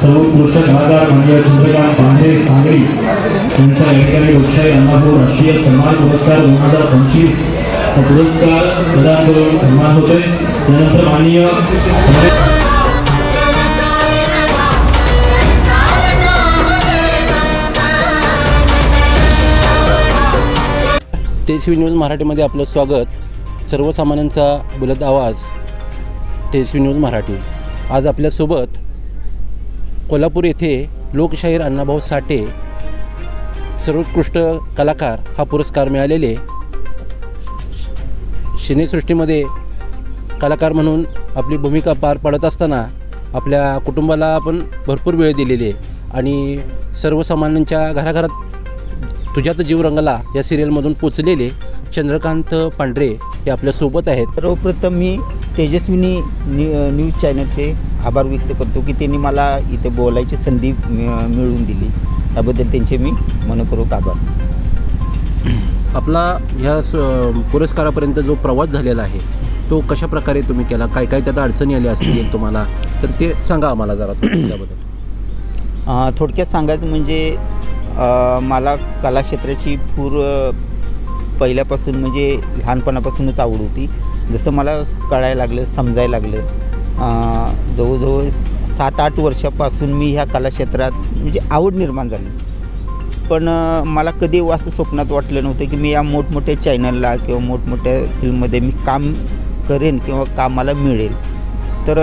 सर्वोत्कृष्ट कलाकार म्हणजे चंद्रकांत पांढरे सांगली यांचा या ठिकाणी लोकशाही अण्णाभाऊ राष्ट्रीय सन्मान पुरस्कार दोन हजार पंचवीस हा पुरस्कार प्रदान करून सन्मान होतोय. त्यानंतर माननीय तेजस्वी न्यूज मराठीमध्ये आपलं स्वागत. सर्वसामान्यांचा बुलत आवाज तेजस्वी न्यूज मराठी. आज आपल्यासोबत कोल्हापूर येथे लोकशाहीर अण्णाभाऊ साठे सर्वोत्कृष्ट कलाकार हा पुरस्कार मिळालेले. सिनेसृष्टीमध्ये कलाकार म्हणून आपली भूमिका पार पाडत असताना आपल्या कुटुंबाला आपण भरपूर वेळ दिलेली आहे. आणि सर्वसामान्यांच्या घराघरात तुझ्यात जीव रंगला या सिरियलमधून पोचलेले चंद्रकांत पांढरे हे आपल्यासोबत आहेत. सर्वप्रथम मी तेजस्विनी न्यू न्यूज चॅनलचे आभार व्यक्त करतो की त्यांनी मला इथे बोलायची संधी मिळवून दिली. त्याबद्दल त्यांचे मी मनपूर्वक आभार. आपला ह्या स- पुरस्कारापर्यंत जो प्रवास झालेला आहे तो कशा प्रकारे तुम्ही केला? काय काय त्यात अडचणी आल्या असतील तुम्हाला? तर ते सांगा आम्हाला जरा त्याबद्दल. थोडक्यात सांगायचं म्हणजे मला कलाक्षेत्राची पूर पहिल्यापासून म्हणजे लहानपणापासूनच आवड होती. जसं मला कळायला लागलं समजायला लागलं जवळजवळ सात आठ वर्षापासून मी ह्या कलाक्षेत्रात म्हणजे आवड निर्माण झाली. पण मला कधी असं स्वप्नात वाटलं नव्हतं की मी या मोठमोठ्या चॅनलला किंवा मोठमोठ्या फिल्ममध्ये मी काम करेन किंवा कामाला मिळेल. तर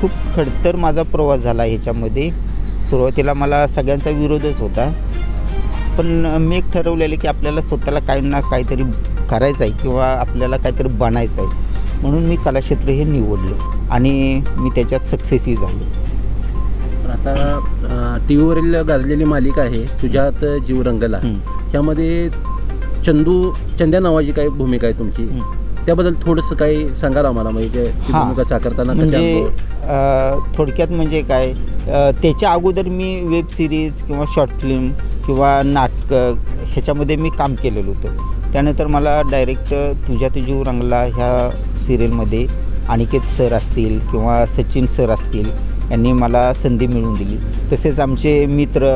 खूप खडतर माझा प्रवास झाला ह्याच्यामध्ये. सुरुवातीला मला सगळ्यांचा विरोधच होता. पण मी एक ठरवलेलं की आपल्याला स्वतःला काही ना काहीतरी करायचं आहे किंवा आपल्याला काहीतरी बनायचं आहे म्हणून मी कलाक्षेत्र हे निवडलं. आणि मी त्याच्यात सक्सेसही झालो तर आता टी व्हीवरील गाजलेली मालिका आहे तुझ्यात जीव रंगला हं. त्यामध्ये चंदू चंद्या नावाची काय भूमिका आहे तुमची. त्याबद्दल थोडंसं काही सांगाल आम्हाला म्हणजे ती हां. भूमिका साकारताना म्हणजे अनुभव? अ, थोडक्यात म्हणजे काय अ, त्याच्या अगोदर मी वेब सिरीज किंवा शॉर्ट फिल्म किंवा नाटकं ह्याच्यामध्ये मी काम केलेलं होतं त्यानंतर मला डायरेक्ट तुझ्या तुझीव रंगला ह्या सिरियलमध्ये अनिकेत सर असतील किंवा सचिन सर असतील यांनी मला संधी मिळवून दिली. तसेच आमचे मित्र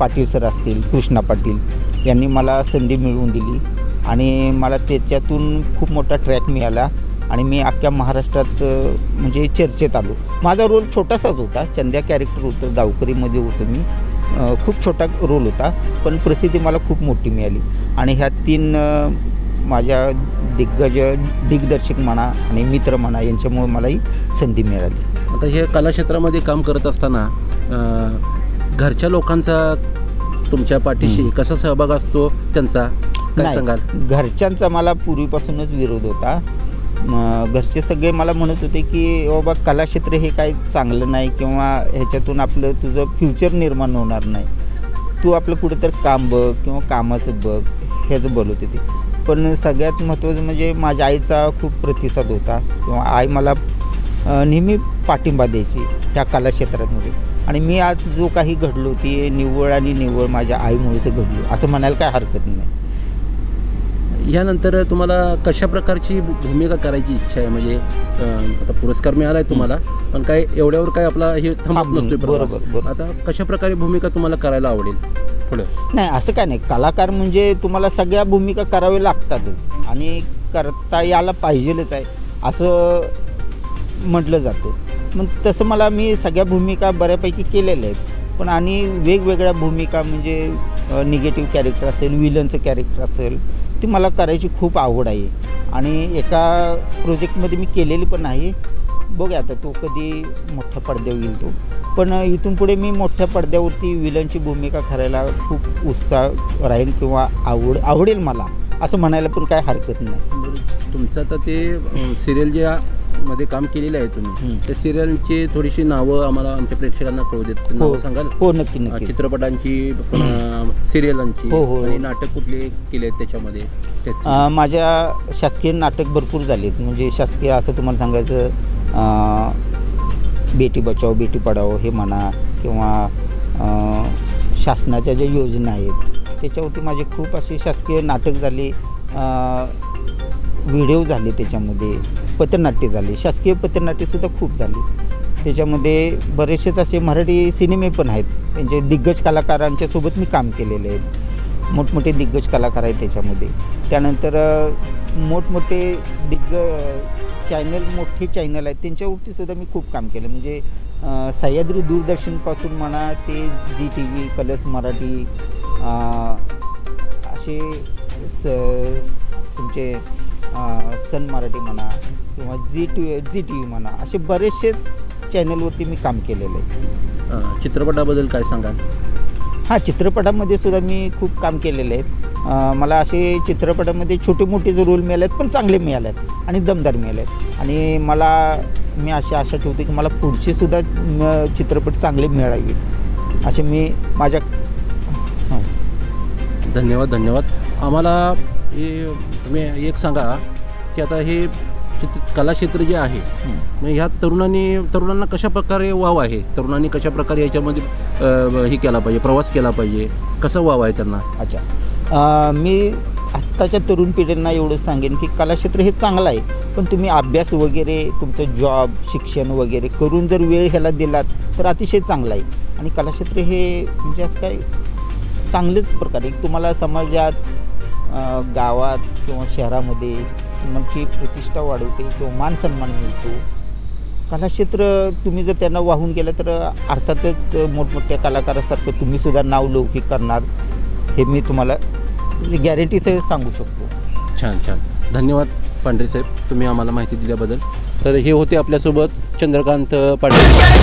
पाटील सर असतील कृष्णा पाटील यांनी मला संधी मिळवून दिली. आणि मला त्याच्यातून खूप मोठा ट्रॅक मिळाला आणि मी अख्ख्या महाराष्ट्रात म्हणजे चर्चेत आलो. माझा रोल छोटासाच होता. चंद्या कॅरेक्टर होतं गावकरीमध्ये होतं मी. खूप छोटा रोल होता पण प्रसिद्धी मला खूप मोठी मिळाली. आणि ह्या तीन माझ्या दिग्गज दिग्दर्शक म्हणा आणि मित्र म्हणा यांच्यामुळे मला ही संधी मिळाली. आता हे कला क्षेत्रामध्ये काम करत असताना घरच्या लोकांचा तुमच्या पाठीशी कसा सहभाग असतो? त्यांचा काय सांगाल? घरच्यांचा मला पूर्वीपासूनच विरोध होता. घरचे सगळे मला म्हणत होते की बाबा कलाक्षेत्र हे काही चांगलं नाही किंवा ह्याच्यातून आपलं तुझं फ्युचर निर्माण होणार नाही. तू आपलं कुठेतरी काम बघ किंवा कामाचं बघ ह्याचं बोलत होते. पण सगळ्यात महत्त्वाचं म्हणजे माझ्या आईचा खूप प्रतिसाद होता. किंवा आई मला नेहमी पाठिंबा द्यायची ह्या कलाक्षेत्रामध्ये. आणि मी आज जो काही घडलो ती निव्वळ आणि निव्वळ माझ्या आईमुळेच घडलो. असं म्हणायला काय हरकत नाही. यानंतर तुम्हाला कशा प्रकारची भूमिका करायची इच्छा आहे? म्हणजे आता पुरस्कार मिळाला आहे तुम्हाला पण काय एवढ्यावर काय आपला हे थांबत. बरोबर, बरोबर. आता कशा प्रकारे भूमिका तुम्हाला करायला आवडेल? नाही असं काय नाही. कलाकार म्हणजे तुम्हाला सगळ्या भूमिका कराव्या लागतातच आणि करता यायला पाहिजेलच आहे असं म्हटलं जातं. मग तसं मला मी सगळ्या भूमिका बऱ्यापैकी केलेल्या आहेत. पण आणि वेगवेगळ्या भूमिका म्हणजे निगेटिव्ह कॅरेक्टर असेल विलनचं कॅरेक्टर असेल ती मला करायची खूप आवड आहे. आणि एका प्रोजेक्टमध्ये मी केलेली पण आहे. बघूया आता तो कधी मोठ्या पडद्यावर येईल तो. पण इथून पुढे मी मोठ्या पडद्यावरती विलनची भूमिका करायला खूप उत्साह राहील किंवा आवड आवडेल मला. असं म्हणायला पण काय हरकत नाही. तुमचं आता ते सिरियल जे मध्ये काम केलेलं आहे तुम्ही हं. त्या सिरियलची थोडीशी नावं आम्हाला आमच्या प्रेक्षकांना कळू देत नावं सांगाल? हो नक्की नक्की. चित्रपटांची सिरियलांची हो, हो. आणि नाटक कुठले केले आहेत त्याच्यामध्ये? माझ्या शासकीय नाटक भरपूर झालेत. म्हणजे शासकीय असं तुम्हाला सांगायचं बेटी बचाओ बेटी पढाओ हे म्हणा किंवा शासनाच्या ज्या योजना आहेत त्याच्यावरती माझे खूप असे शासकीय नाटक झाले व्हिडिओ झाले त्याच्यामध्ये पथनाट्य झाले शासकीय पथनाट्यसुद्धा खूप झाली. त्याच्यामध्ये बरेचसेच असे मराठी सिनेमे पण आहेत त्यांचे दिग्गज कलाकारांच्या सोबत मी काम केलेले आहेत. मोठमोठे दिग्गज कलाकार आहेत त्याच्यामध्ये. त्यानंतर मोठमोठे दिग्ग चॅनल मोठे चॅनल आहेत. त्यांच्यावरती सुद्धा मी खूप काम केलं. म्हणजे सह्याद्री दूरदर्शनपासून म्हणा ते Zee T V Colors Marathi असे स तुमचे सन मराठी म्हणा किंवा Zee T Zee T V म्हणा असे बरेचसेच चॅनलवरती मी काम केलेलं आहे. चित्रपटाबद्दल काय सांगाल? हां चित्रपटामध्ये सुद्धा मी खूप काम केलेले आहेत. मला असे चित्रपटामध्ये छोटे मोठे जे रोल मिळाले आहेत पण चांगले मिळाले आहेत आणि दमदार मिळाले आहेत आणि मला मी अशी आशा ठेवते की मला पुढचे सुद्धा चित्रपट चांगले मिळावेत. असे मी माझ्या हो. धन्यवाद धन्यवाद. आम्हाला हे तुम्ही एक सांगा की आता हे चित्र कलाक्षेत्र जे आहे मग ह्या तरुणांनी तरुणांना कशा प्रकारे वाव आहे? तरुणांनी कशा प्रकारे याच्यामध्ये हे केला पाहिजे प्रवास केला पाहिजे. कसं व्हावं आहे त्यांना? अच्छा. मी आत्ताच्या तरुण पिढींना एवढं सांगेन की कलाक्षेत्र हे चांगलं आहे पण तुम्ही अभ्यास वगैरे तुमचं जॉब शिक्षण वगैरे करून जर वेळ ह्याला दिलात तर अतिशय चांगलं आहे. आणि कलाक्षेत्र हे म्हणजे असं काय चांगलेच प्रकारे तुम्हाला समाजात गावात किंवा शहरामध्ये तुमची प्रतिष्ठा वाढवते किंवा मान सन्मान मिळतो. कलाक्षेत्र तुम्ही जर त्यांना वाहून गेलं तर अर्थातच मोठमोठ्या कलाकारासारखं तुम्ही सुद्धा नाव लौकिक करणार हे मी तुम्हाला म्हणजे गॅरंटीसह सांगू शकतो. छान छान. धन्यवाद पांढरे साहेब तुम्ही आम्हाला माहिती दिल्याबद्दल. तर हे होते आपल्यासोबत चंद्रकांत पाटील.